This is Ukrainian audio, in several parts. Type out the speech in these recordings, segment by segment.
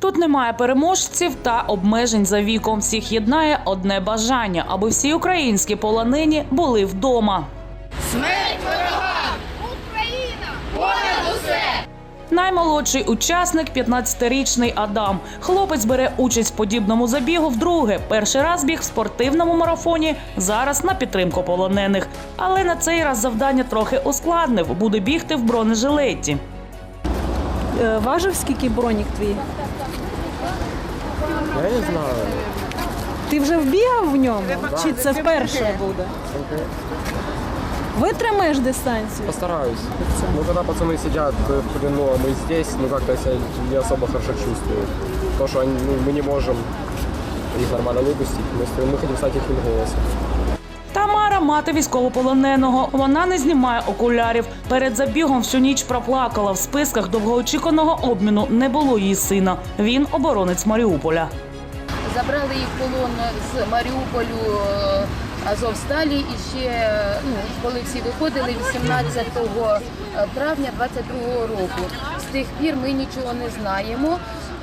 Тут немає переможців та обмежень за віком. Всіх єднає одне бажання, аби всі українські полонені були вдома. Смерть ворога! Україна! Наймолодший учасник 15-річний Адам. Хлопець бере участь в подібному забігу вдруге. Перший раз біг в спортивному марафоні. Зараз на підтримку полонених. Але на цей раз завдання трохи ускладнив. Буде бігти в бронежилеті. Е, Важив скільки бронік твій? Я не знаю. Ти вже вбігав в ньому? Чи це вперше буде? Витримаєш дистанцію? Постараюсь. Ну, когда пацаны сидят в плену, а мы здесь, ну, как-то себя не особо хорошо чувствую. То, что они, ну, мы не можем их нормально выпустить. Мы, ст- мы хотим стать их голосом. Тамара мати військовополоненого. Вона не знімає окулярів. Перед забігом всю ніч проплакала. В списках довгоочікуваного обміну не було її сина. Він оборонець Маріуполя. Забрали їх полон з Маріуполю е, Азовсталі і ще, е, ну, коли всі виходили 18 травня 22 року. З тих пір ми нічого не знаємо.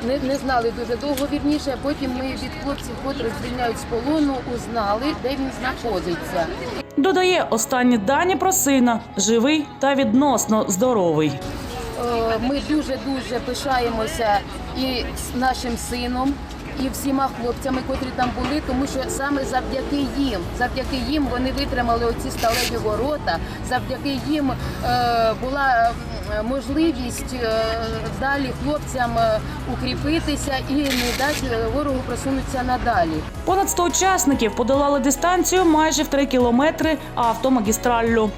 Не, не знали дуже довго вірніше, а потім ми від хлопців, котрі звільняють з полону, узнали, де він знаходиться. Додає останні дані про сина живий та відносно здоровий. Е, Ми дуже дуже пишаємося і з нашим сином, і всіма хлопцями, котрі там були, тому що саме завдяки їм, завдяки їм вони витримали оці сталеві ворота. Завдяки їм е, була можливість е, далі хлопцям е, укріпитися і не дати ворогу просунутися надалі. Понад 100 учасників подолали дистанцію майже в 3 кілометри автомагістраллю.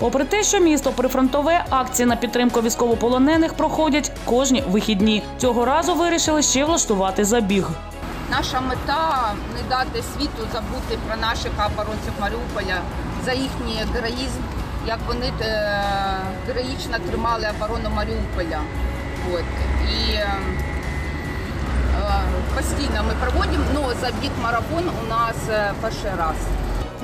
Попри те, що місто прифронтове, акції на підтримку військовополонених проходять кожні вихідні. Цього разу вирішили ще влаштувати забіг. Наша мета не дати світу забути про наших оборонців Маріуполя за їхній героїзм, як вони е, героїчно тримали оборону Маріуполя. От. І е, е, постійно ми проводимо, але забіг марафон у нас перший раз.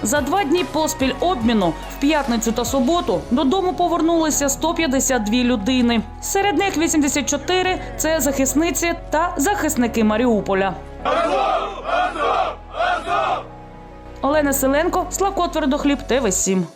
За два дні поспіль обміну в п'ятницю та суботу додому повернулися 152 людини. Серед них 84 – це захисниці та захисники Маріуполя. Олена Селенко, Славко Твердохліб, ТВ 7